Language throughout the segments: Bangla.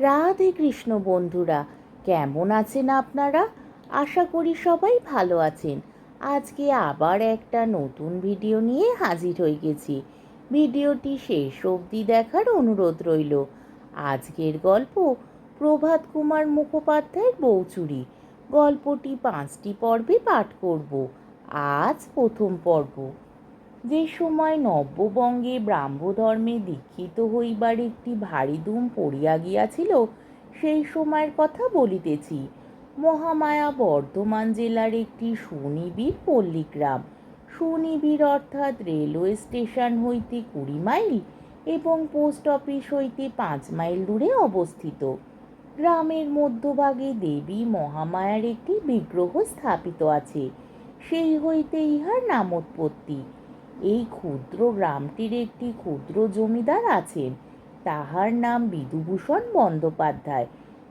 রাধে কৃষ্ণ বন্ধুরা, কেমন আছেন আপনারা? আশা করি সবাই ভালো আছেন। আজকে আবার একটা নতুন ভিডিও নিয়ে হাজির হয়ে গেছি। ভিডিওটি শেষ অবধি দেখার অনুরোধ রইল। আজকের গল্প প্রভাত কুমার মুখোপাধ্যায়ের বৌচুরি গল্পটি পাঁচটি পর্বে পাঠ করব। আজ প্রথম পর্ব। যে সময় নব্যবঙ্গে ব্রাহ্মধর্মে দীক্ষিত হইবার একটি ভারী ধুম পড়িয়া গিয়াছিল, সেই সময়ের কথা বলিতেছি। মহামায়া বর্ধমান জেলার একটি সুনিবিড় পল্লীগ্রাম। সুনিবিড় অর্থাৎ রেলওয়ে স্টেশন হইতে কুড়ি মাইল এবং পোস্ট অফিস হইতে পাঁচ মাইল দূরে অবস্থিত। গ্রামের মধ্যভাগে দেবী মহামায়ার একটি বিগ্রহ স্থাপিত আছে। সেই হইতে ইহার নামোৎপত্তি। এই ক্ষুদ্র গ্রামটির একটি ক্ষুদ্র জমিদার আছেন। তাহার নাম বিধুভূষণ বন্দ্যোপাধ্যায়।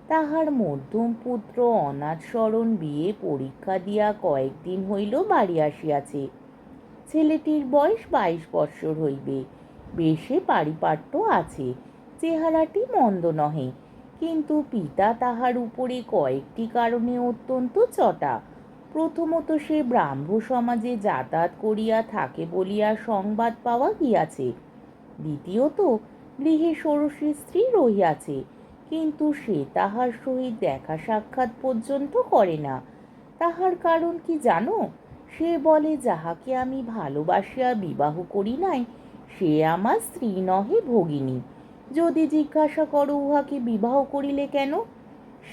তাহার মধ্যম পুত্র অনাথ শরণ বিয়ে পরীক্ষা দিয়া কয়েকদিন হইল বাড়ি আসিয়াছে। ছেলেটির বয়স বাইশ বৎসর হইবে। বেশে পারিপাট্য আছে, চেহারাটি মন্দ নহে। কিন্তু পিতা তাহার উপরে কয়েকটি কারণে অত্যন্ত চটা। প্রথমত সে ব্রাহ্ম সমাজে যাতায়াত করিয়া থাকে বলিয়া সংবাদ পাওয়া গিয়াছে। দ্বিতীয়ত, গৃহে ষোড়শী স্ত্রী রহিয়াছে, কিন্তু সে তাহার সহিত দেখা সাক্ষাৎ পর্যন্ত করে না। তাহার কারণ কি জানো? সে বলে, যাহাকে আমি ভালোবাসিয়া বিবাহ করি নাই, সে আমার স্ত্রী নহে ভগিনী। যদি জিজ্ঞাসা করো উহাকে বিবাহ করিলে কেন?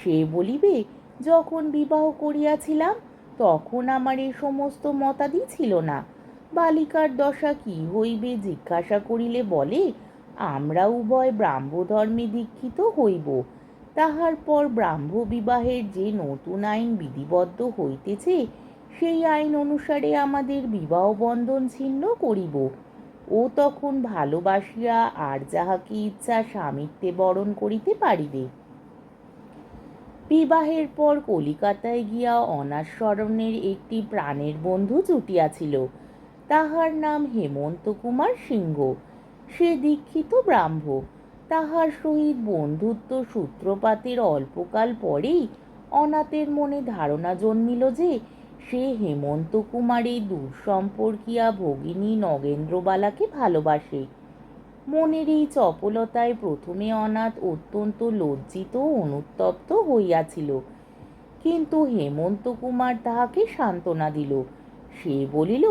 সে বলিবে, যখন বিবাহ করিয়াছিলাম তখন আমার এ সমস্ত মতাদি ছিল না। বালিকার দশা কি হইবে জিজ্ঞাসা করিলে বলে, আমরা উভয় ব্রাহ্মধর্মে দীক্ষিত হইব। তাহার পর ব্রাহ্ম বিবাহের যে নতুন আইন বিধিবদ্ধ হইতেছে, সেই আইন অনুসারে আমাদের বিবাহ বন্ধন ছিন্ন করিব। ও তখন ভালোবাসিয়া আর যাহাকে ইচ্ছা স্বামিত্বে বরণ করিতে পারিবে। বিবাহের পর কলিকাতায় গিয়া অনাস্মরণের একটি প্রাণের বন্ধু জুটিয়াছিল। তাহার নাম হেমন্ত কুমার সিংহ। সে দীক্ষিত ব্রাহ্ম। তাহার সহিত বন্ধুত্ব সূত্রপাতের অল্পকাল পরেই অনাথের মনে ধারণা জন্মিল যে, সে হেমন্ত কুমারের দূরসম্পর্কিয়া ভগিনী নগেন্দ্রবালাকে ভালোবাসে। মনের এই চপলতায় প্রথমে অনাথ অত্যন্ত লজ্জিত ও অনুতপ্ত হইয়াছিল। কিন্তু হেমন্ত কুমার তাহাকে সান্ত্বনা দিল। সে বলিল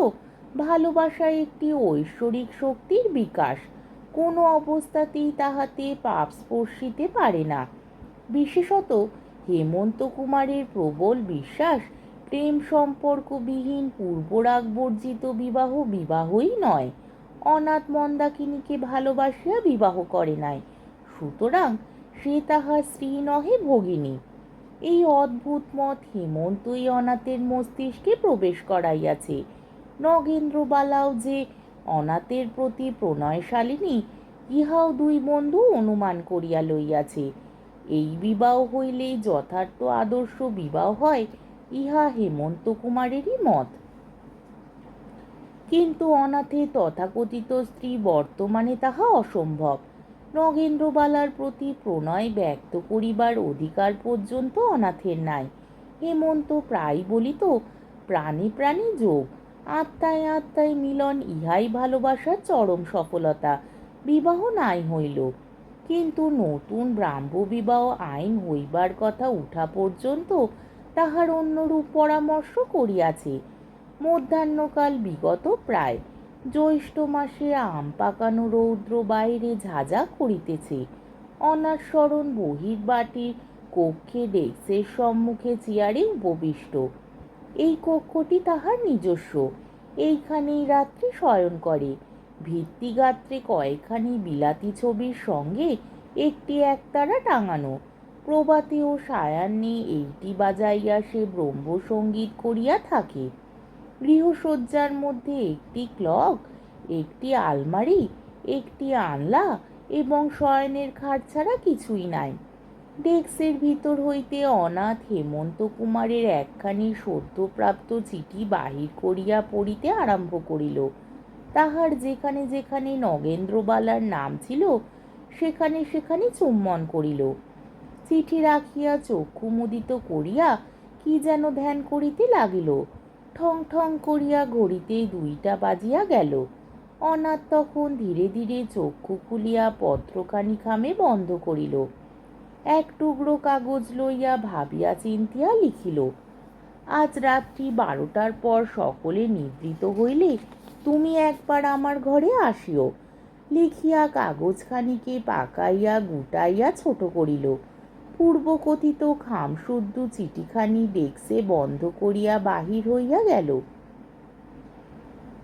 ভালোবাসা একটি ঐশ্বরিক শক্তির বিকাশ। কোনো অবস্থাতেই তাহাতে পাপ স্পর্শিতে পারে না। বিশেষত হেমন্ত কুমারের প্রবল বিশ্বাস, প্রেম সম্পর্কবিহীন পূর্বরাগ বর্জিত বিবাহ বিবাহই নয়। অনাথ মন্দাকিনীকে ভালোবাসিয়া বিবাহ করে নাই। সুতরাং সে তাহার স্ত্রী নহে ভগিনী। এই অদ্ভুত মত হেমন্তই অনাথের মস্তিষ্কে প্রবেশ করাইয়াছে। নগেন্দ্রবালাও যে অনাথের প্রতি প্রণয়শালিনী, ইহাও দুই বন্ধু অনুমান করিয়া লইয়াছে। এই বিবাহ হইলেই যথার্থ আদর্শ বিবাহ হয়, ইহা হেমন্ত কুমারেরই মত। কিন্তু অনাথে তথাকথিত স্ত্রী বর্তমানে তাহা অসম্ভব। নগেন্দ্রবালার প্রতি প্রণয় ব্যক্ত করিবার অধিকার পর্যন্ত অনাথের নাই। হেমন্ত প্রায় বলিত, প্রাণী প্রাণী যোগ। আত্মায় আত্মায় মিলন ইহাই ভালোবাসার চরম সফলতা। বিবাহ নাই হইল। কিন্তু নতুন ব্রাহ্ম বিবাহ আইন হইবার কথা উঠা পর্যন্ত তাহার অন্যরূপ পরামর্শ করিয়াছে। মধ্যাহ্নকাল বিগত প্রায়। জ্যৈষ্ঠ মাসে আম পাকানো রৌদ্র বাইরে ঝাঁঝা করিতেছে। অনাস্মরণ বহির্বাটির কক্ষে ডেস্কের সম্মুখে চেয়ারে উপবিষ্ট। এই কক্ষটি তাহার নিজস্ব। এইখানেই রাত্রি শয়ন করে। ভিত্তিগাত্রে কয়েকখানি বিলাতি ছবির সঙ্গে একটি একতারা টাঙানো। প্রভাতে ও সায়ান্নে এইটি বাজাইয়া সে ব্রহ্মসঙ্গীত করিয়া থাকে। গৃহসজ্জার মধ্যে একটি ক্লক একটি আলমারি, একটি আনলা এবং শয়নের খাট ছাড়া কিছুই নাই। ডেস্কের ভিতর হইতে অনাথ হেমন্ত কুমারের একখানি সদ্যপ্রাপ্ত চিঠি বাহির করিয়া পড়িতে আরম্ভ করিল। তাহার যেখানে যেখানে নগেন্দ্রবালার নাম ছিল, সেখানে সেখানে চুম্বন করিল। চিঠি রাখিয়া চক্ষু মুদিত করিয়া কি যেন ধ্যান করিতে লাগিল। ঠং ঠং করিয়া ঘড়িতে দুইটা বাজিয়া গেল। অনাথ তখন ধীরে ধীরে চক্ষু খুলিয়া পত্রখানি খামে বন্ধ করিল। এক টুকরো কাগজ লইয়া ভাবিয়া চিন্তিয়া লিখিল, আজ রাত্রি বারোটার পর সকলে নিদ্রিত হইলে তুমি একবার আমার ঘরে আসিও। লিখিয়া কাগজখানিকে পাকাইয়া গুটাইয়া ছোট করিল। পূর্বকথিত খামশুদ্ধ চিঠিখানি ডেক্সে বন্ধ করিয়া বাহির হইয়া গেল।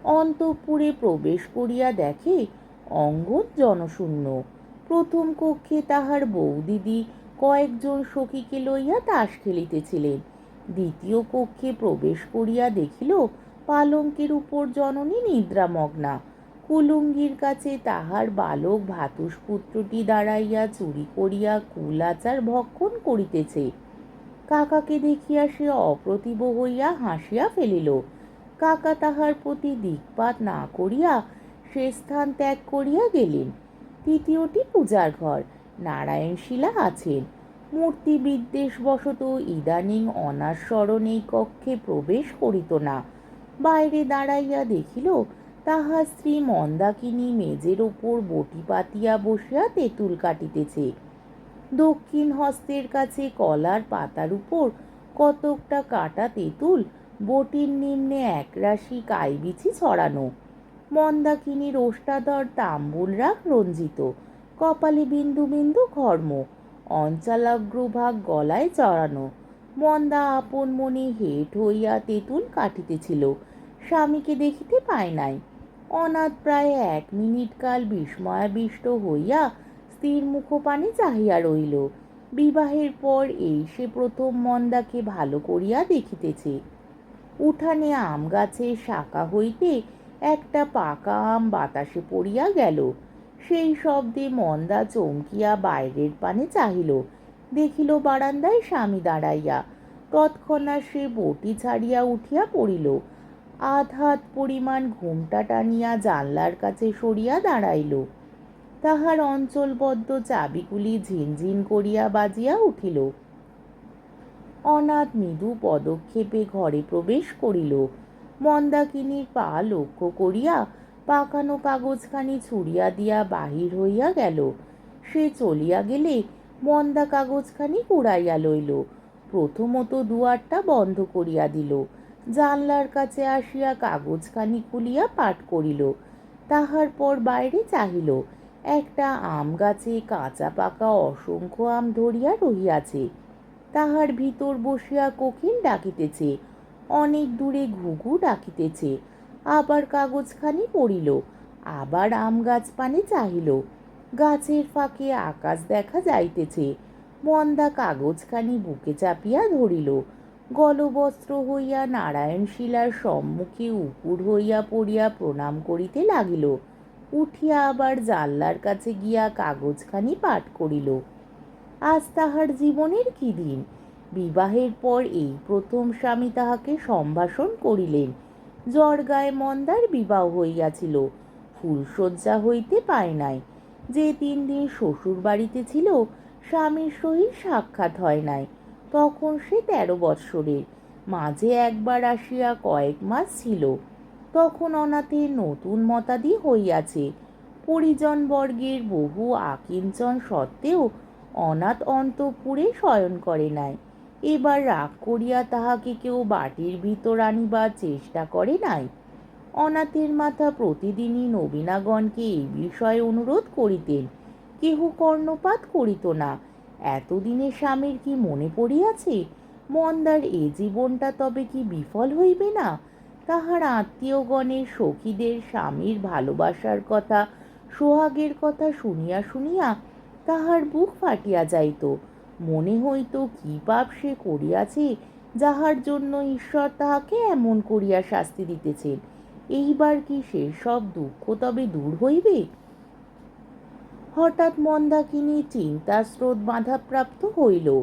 অন্তঃপুরে প্রবেশ করিয়া দেখে অঙ্গন জনশূন্য। প্রথম কক্ষে তাহার বৌদিদি কয়েকজন সখীকে লইয়া তাস খেলিতেছিলেন। দ্বিতীয় কক্ষে প্রবেশ করিয়া দেখিল পালঙ্কের উপর জননী নিদ্রামগ্না। কুলুঙ্গির কাছে তাহার বালক ভাতুষপুত্রটি দাঁড়াইয়া চুরি করিয়া কুল আচার ভক্ষণ করিতেছে। কাকাকে দেখিয়া সে অপ্রতিভ হইয়া হাসিয়া ফেলিল। কাকা তাহার প্রতি দিকপাত না করিয়া সে স্থান ত্যাগ করিয়া গেলেন। তৃতীয়টি পূজার ঘর নারায়ণ শিলা আছেন। মূর্তি বিদ্বেষবশত ইদানিং অনাস্মরণ এই কক্ষে প্রবেশ করিত না। বাইরে দাঁড়াইয়া দেখিল তাহার স্ত্রী মন্দাকিনী মেজের ওপর বটি পাতিয়া বসিয়া তেঁতুল কাটিতেছে। দক্ষিণ হস্তের কাছে কলার পাতার উপর কতকটা কাটা তেঁতুল, বটির নিম্নে একরাশি কাইবিছি ছড়ানো। মন্দাকিনীর ওষ্ঠাধর তাম্বুল রাগ রঞ্জিত, কপালে বিন্দু বিন্দু ঘর্ম, অঞ্চলাগ্রভাগ গলায় চড়ানো। মন্দা আপন মনে হেট হইয়া তেঁতুল কাটিতেছিল, স্বামীকে দেখিতে পায় নাই। অনাথ প্রায় এক মিনিট কাল বিস্ময়াবিষ্ট হইয়া স্ত্রীর মুখপানে চাহিয়া রইল বিবাহের পর এই সে প্রথম মন্দাকে ভালো করিয়া দেখিতেছে। উঠানে আম গাছের শাখা হইতে একটা পাকা আম বাতাসে পড়িয়া গেল। সেই শব্দে মন্দা চমকিয়া বাইরের পানে চাহিল। দেখিল বারান্দায় স্বামী দাঁড়াইয়া। তৎক্ষণাৎ সে বটি ছাড়িয়া উঠিয়া পড়িল। আধ হাত পরিমাণ ঘুমটা টানিয়া জানলার কাছে সরিয়া দাঁড়াইল। তাহার অঞ্চলবদ্ধ চাবিগুলি ঝিনঝিন করিয়া বাজিয়া উঠিল। অনাথ মৃদু পদক্ষেপে ঘরে প্রবেশ করিল। মন্দাকিনীর পা লক্ষ্য করিয়া পাকানো কাগজখানি ছুড়িয়া দিয়া বাহির হইয়া গেল। সে চলিয়া গেলে মন্দা কাগজখানি কুড়াইয়া লইল। প্রথমত দুয়ারটা বন্ধ করিয়া দিল। জানলার কাছে আসিয়া কাগজখানি খুলিয়া পাঠ করিল। তাহার পর বাইরে চাহিল। একটা আম গাছে কাঁচা পাকা অসংখ্য আম ধরিয়া রহিয়াছে। তাহার ভিতর বসিয়া কোকিল ডাকিতেছে। অনেক দূরে ঘুঘু ডাকিতেছে। আবার কাগজখানি পড়িল। আবার আম গাছ পানে চাহিল। গাছের ফাঁকে আকাশ দেখা যাইতেছে। মন্দা কাগজখানি বুকে চাপিয়া ধরিল। গলবস্ত্র হইয়া নারায়ণ শিলার সম্মুখে উপুর হইয়া পড়িয়া প্রণাম করিতে লাগিল। উঠিয়া আবার জানলার কাছে গিয়া কাগজখানি পাঠ করিল। আজ তাহার জীবনের কি দিন? বিবাহের পর এই প্রথম স্বামী তাহাকে সম্ভাষণ করিলেন। জ্বর গায়ে মন্দার বিবাহ হইয়াছিল। ফুলশয্যা হইতে পায় নাই। যে তিন দিন শ্বশুর বাড়িতে ছিল, স্বামীর সহিত সাক্ষাৎ হয় নাই। তখন সে তেরো বৎসরের। মাঝে একবার আসিয়া কয়েক মাস ছিল। তখন অনাথের নতুন মতাদি হইয়াছে। পরিজন বর্গের বহু আকিঞ্চন সত্ত্বেও অনাথ অন্তপুরে শয়ন করে নাই। এবার রাগ করিয়া তাহাকে কেউ বাটির ভিতর আনিবার চেষ্টা করে নাই। অনাথের মাথা প্রতিদিনই নবীনাগণকে এই বিষয়ে অনুরোধ করিতেন। কেহ কর্ণপাত করিত না। এতদিনে স্বামীর কি মনে পড়িয়াছে? মন্দার এ জীবনটা তবে কি বিফল হইবে না? তাহার আত্মীয়গণের সখীদের স্বামীর ভালোবাসার কথা, সোহাগের কথা শুনিয়া শুনিয়া তাহার বুক ফাটিয়া যাইত। মনে হইত, কি পাপ সে করিয়াছে, যাহার জন্য ঈশ্বর তাহাকে এমন করিয়া শাস্তি দিতেছেন। এইবার কি সে সব দুঃখ তবে দূর হইবে? হঠাৎ মন্দাকিনী চিন্তার স্রোত বাধাপ্রাপ্ত হইল।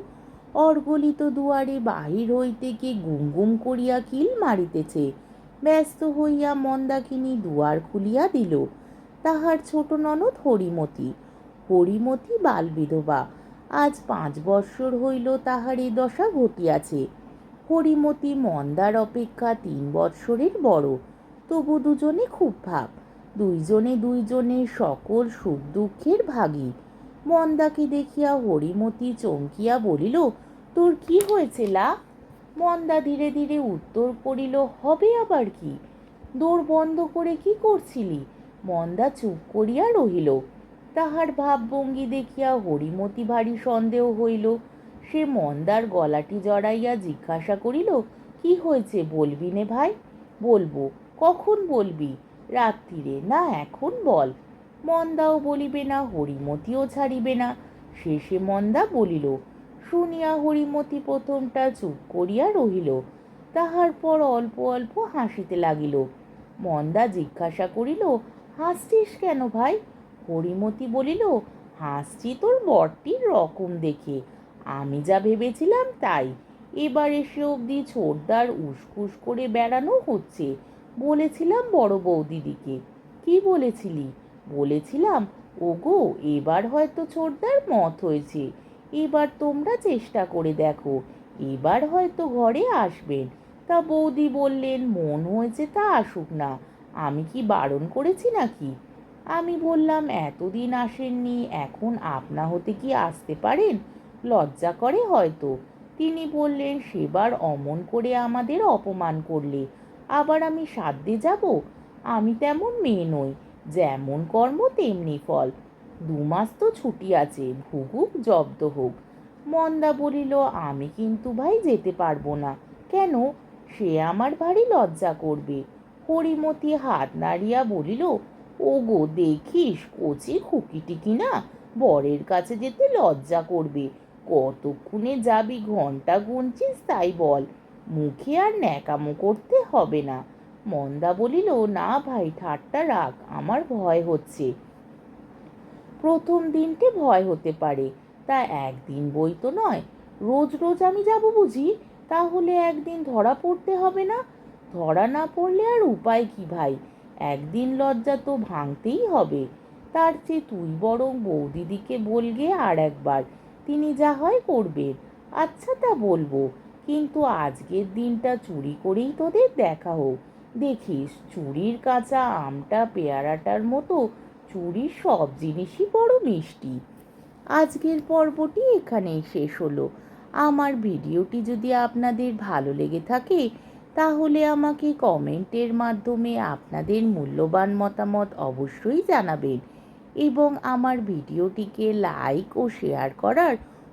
অর্গলিত দুয়ারে বাহির হইতে কে গুম করিয়া কিল মারিতেছে। ব্যস্ত হইয়া মন্দাকিনী দুয়ার খুলিয়া দিল। তাহার ছোট ননদ হরিমতি। হরিমতি বাল বিধবা আজ পাঁচ বৎসর হইল তাহার এ দশা ঘটিয়াছে। হরিমতি মন্দার অপেক্ষা তিন বৎসরের বড়। তবু দুজনে খুব ভাব। দুইজনে দুইজনে সকল সুখ দুঃখের ভাগী। মন্দাকে দেখিয়া হরিমতি চমকিয়া বলিল, তোর কি হয়েছে লা? মন্দা ধীরে ধীরে উত্তর করিল, হবে আবার কি? দৌড় বন্ধ করে কি করছিলি? মন্দা চুপ করিয়া রহিল। তাহার ভাবভঙ্গি দেখিয়া হরিমতি ভারী সন্দেহ হইল। সে মন্দার গলাটি জড়াইয়া জিজ্ঞাসা করিল, কি হয়েছে বলবি নে ভাই? বলব। কখন বলবি? রাত্রিরে না এখন বল। মন্দাও বলিবে না, হরিমতিও ছাড়িবে না। শেষে মন্দা বলিল, শুনিয়া হরিমতি প্রথমটা চুপ করিয়া রহিল। তাহার পর অল্প অল্প হাসিতে লাগিল। মন্দা জিজ্ঞাসা করিল, হাসছিস কেন ভাই? হরিমতি বলিল, হাসছি তোর বরটির রকম দেখে। আমি যা ভেবেছিলাম তাই। এবার এসে অবধি ছোটদার উসকুস করে বেড়ানো হচ্ছে। বলেছিলাম বড় বৌদিদিকে। কি বলেছিলি? বলেছিলাম, ওগো, এবার হয়তো ছোটদার মত হয়েছে। এবার তোমরা চেষ্টা করে দেখো। এবার হয়তো ঘরে আসবেন। তা বৌদি বললেন, মন হয়েছে তা আসুক না। আমি কি বারণ করেছি নাকি? আমি বললাম, এতদিন আসেননি, এখন আপনা হতে কি আসতে পারেন? লজ্জা করে হয়তো। তিনি বললেন, সেবার অমন করে আমাদের অপমান করলে আবার আমি সাধ্যে যাব? আমি তেমন মেয়ে নই, যেমন কর্ম তেমনি ফল। দু মাস তো ছুটি আছে ভুগুক জব্দ হোক। মন্দা বলিল, আমি কিন্তু ভাই যেতে পারব না। কেন? সে আমার ভারী লজ্জা করবে। হরিমতি হাত নাড়িয়া বলিল ও গো দেখিস কচি খুকিটি কিনা? বরের কাছে যেতে লজ্জা করবে। কতক্ষণে যাবি, ঘণ্টা গুনছিস তাই বল। মুখে আর ন্যাকামো করতে হবে না। মন্দা বলিল, না ভাই, ঠাট্টা রাখ আমার ভয় হচ্ছে। প্রথম দিনটে ভয় হতে পারে, তা একদিন বই তো নয়। রোজ রোজ আমি যাব বুঝি, তাহলে একদিন ধরা পড়তে হবে না? ধরা না পড়লে আর উপায় কি ভাই? একদিন লজ্জা তো ভাঙতেই হবে। তার চেয়ে তুই বরং বৌদিদিকে বলগে আর একবার, তিনি যা হয় করবেন। আচ্ছা তা বলব। কিন্তু আজকের দিনটা চুরি করেই তোদের দেখা হোক। দেখিস, চুরির কাঁচা আমটা পেয়ারাটার মতো, চুরির সব জিনিসই বড় মিষ্টি। আজকের পর্বটি এখানেই শেষ হলো। আমার ভিডিওটি যদি আপনাদের ভালো লেগে থাকে, তাহলে আমাকে কমেন্টের মাধ্যমে আপনাদের মূল্যবান মতামত অবশ্যই জানাবেন এবং আমার ভিডিওটিকে লাইক ও শেয়ার করার